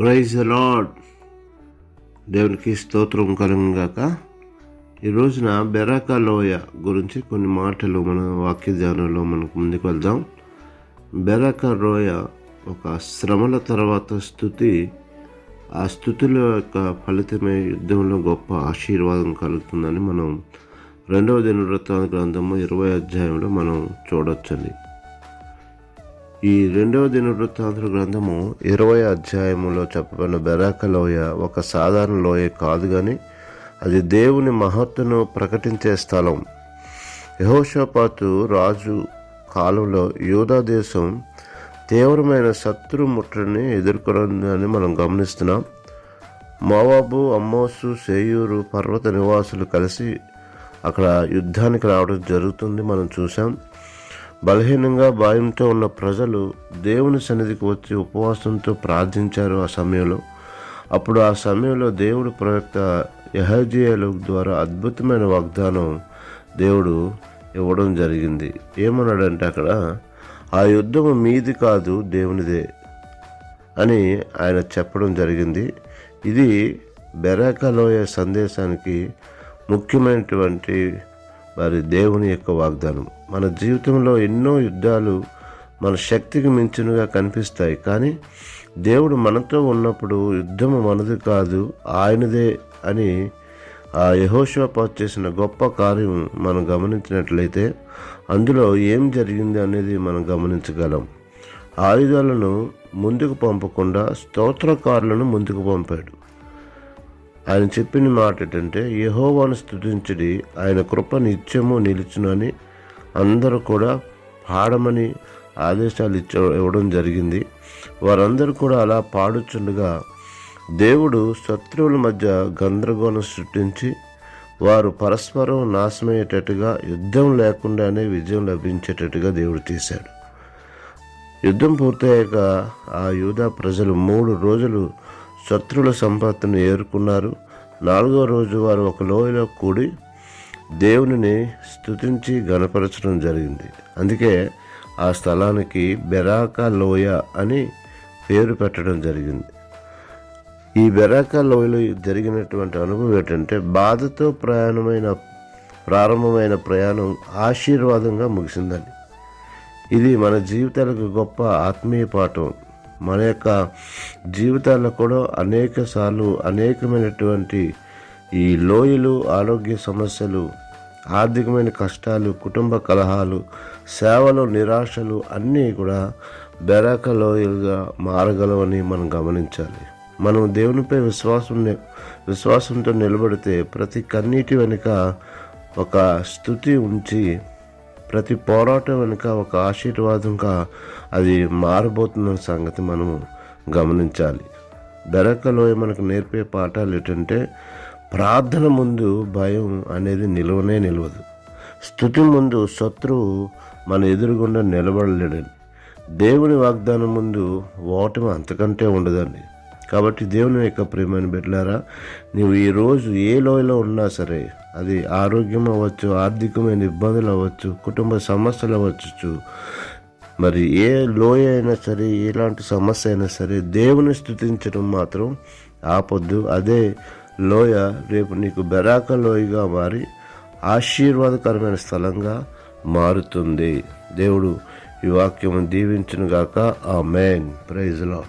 Praise lord దేవునికి స్తోత్రం కలుగాక ఈ రోజున బెరాకా లోయ గురించి కొన్ని మాటలు మన వాక్య ధ్యానంలో మనకు ముందుకు వెళ్దాం. బెరక లోయ ఒక శ్రమల తర్వాత స్థుతి. ఆ స్థుతుల యొక్క ఫలితమే యుద్ధంలో గొప్ప ఆశీర్వాదం కలుగుతుందని మనం రెండవ దినవృత్తాంత గ్రంథము ఇరవై అధ్యాయంలో మనం చూడొచ్చండి. ఈ రెండవ దినవృత్తాంత గ్రంథము ఇరవై అధ్యాయములో చెప్పబడిన బెరాక లోయ ఒక సాధారణ లోయ కాదు కానీ అది దేవుని మహత్తును ప్రకటించే స్థలం. యహోషపాతు రాజు కాలంలో యూదా దేశం తీవ్రమైన శత్రు ముట్టడిని ఎదుర్కొనని మనం గమనిస్తున్నాం. మోవాబు అమ్మోసు సేయూరు పర్వత నివాసులు కలిసి అక్కడ యుద్ధానికి రావడం జరుగుతుంది మనం చూసాం బలహీనంగా భయంతో ఉన్న ప్రజలు దేవుని సన్నిధికి వచ్చి ఉపవాసంతో ప్రార్థించారు ఆ సమయంలో. అప్పుడు ఆ సమయంలో దేవుడు ప్రవక్త యహజీయలు ద్వారా అద్భుతమైన వాగ్దానం దేవుడు ఇవ్వడం జరిగింది. ఏమన్నాడంటే అక్కడ ఆ యుద్ధము మీది కాదు దేవునిదే అని ఆయన చెప్పడం జరిగింది. ఇది బెరాకలోయ సందేశానికి ముఖ్యమైనటువంటి వారి దేవుని యొక్క వాగ్దానం. మన జీవితంలో ఎన్నో యుద్ధాలు మన శక్తికి మించినగా కనిపిస్తాయి. కానీ దేవుడు మనతో ఉన్నప్పుడు యుద్ధము మనది కాదు ఆయనదే అని ఆ యహోషోపాత్ చేసిన గొప్ప కార్యం మనం గమనించినట్లయితే అందులో ఏం జరిగింది అనేది మనం గమనించగలం. ఆయుధాలను ముందుకు పంపకుండా స్తోత్రకారులను ముందుకు పంపాడు. ఆయన చెప్పిన మాట ఏంటంటే యహోవాను స్థుతించడి ఆయన కృప నిత్యము నిలుచునని అందరూ కూడా పాడమని ఆదేశాలు ఇచ్చ ఇవ్వడం జరిగింది. వారందరూ కూడా అలా పాడుచుండగా దేవుడు శత్రువుల మధ్య గందరగోళం సృష్టించి వారు పరస్పరం నాశమయ్యేటట్టుగా యుద్ధం లేకుండానే విజయం లభించేటట్టుగా దేవుడు చేశాడు. యుద్ధం పూర్తయ్యాక ఆ యూదా ప్రజలు మూడు రోజులు శత్రువుల సంపత్తిని ఏరుకున్నారు. నాలుగో రోజు వారు ఒక లోయలో కూడి దేవునిని స్థుతించి గణపరచడం జరిగింది. అందుకే ఆ స్థలానికి బెరాకా లోయ అని పేరు పెట్టడం జరిగింది. ఈ బెరాకా లోయలో జరిగినటువంటి అనుభవం ఏంటంటే బాధతో ప్రయాణమైన ప్రారంభమైన ప్రయాణం ఆశీర్వాదంగా ముగిసిందని ఇది మన జీవితాలకు గొప్ప ఆత్మీయ పాఠం. మన యొక్క జీవితాల్లో కూడా అనేక సార్లు అనేకమైనటువంటి ఈ లోయలు ఆరోగ్య సమస్యలు ఆర్థికమైన కష్టాలు కుటుంబ కలహాలు సేవలు నిరాశలు అన్నీ కూడా బెరాక లోయలుగా మారగలవని మనం గమనించాలి. మనం దేవునిపై విశ్వాసం విశ్వాసంతో నిలబడితే ప్రతి కన్నీటి వెనుక ఒక స్థుతి ఉంచి ప్రతి పోరాటం వెనుక ఒక ఆశీర్వాదంగా అది మారబోతున్న సంగతి మనము గమనించాలి. బెరకలోయ మనకు నేర్పే పాఠాలు ఏంటంటే ప్రార్థన ముందు భయం అనేది నిలవనే నిలవదు. స్థుతి ముందు శత్రువు మన ఎదురుగుండా నిలబడలేడని దేవుని వాగ్దానం ముందు ఓటమి అంతకంటే ఉండదండి. కాబట్టి దేవుని యొక్క ప్రేమను బిడ్డలారా నీవు ఈరోజు ఏ లోయలో ఉన్నా సరే అది ఆరోగ్యం అవ్వచ్చు ఆర్థికమైన ఇబ్బందులు అవ్వచ్చు కుటుంబ సమస్యలు అవ్వచ్చు మరి ఏ లోయ అయినా సరే ఎలాంటి సమస్య అయినా సరే దేవుని స్థుతించడం మాత్రం ఆపొద్దు. అదే లోయ రేపు నీకు బెరాక లోయగా మారి ఆశీర్వాదకరమైన స్థలంగా మారుతుంది. దేవుడు ఈ వాక్యం దీవించునుగాక. ఆ మెయిన్ ప్రైజ్లో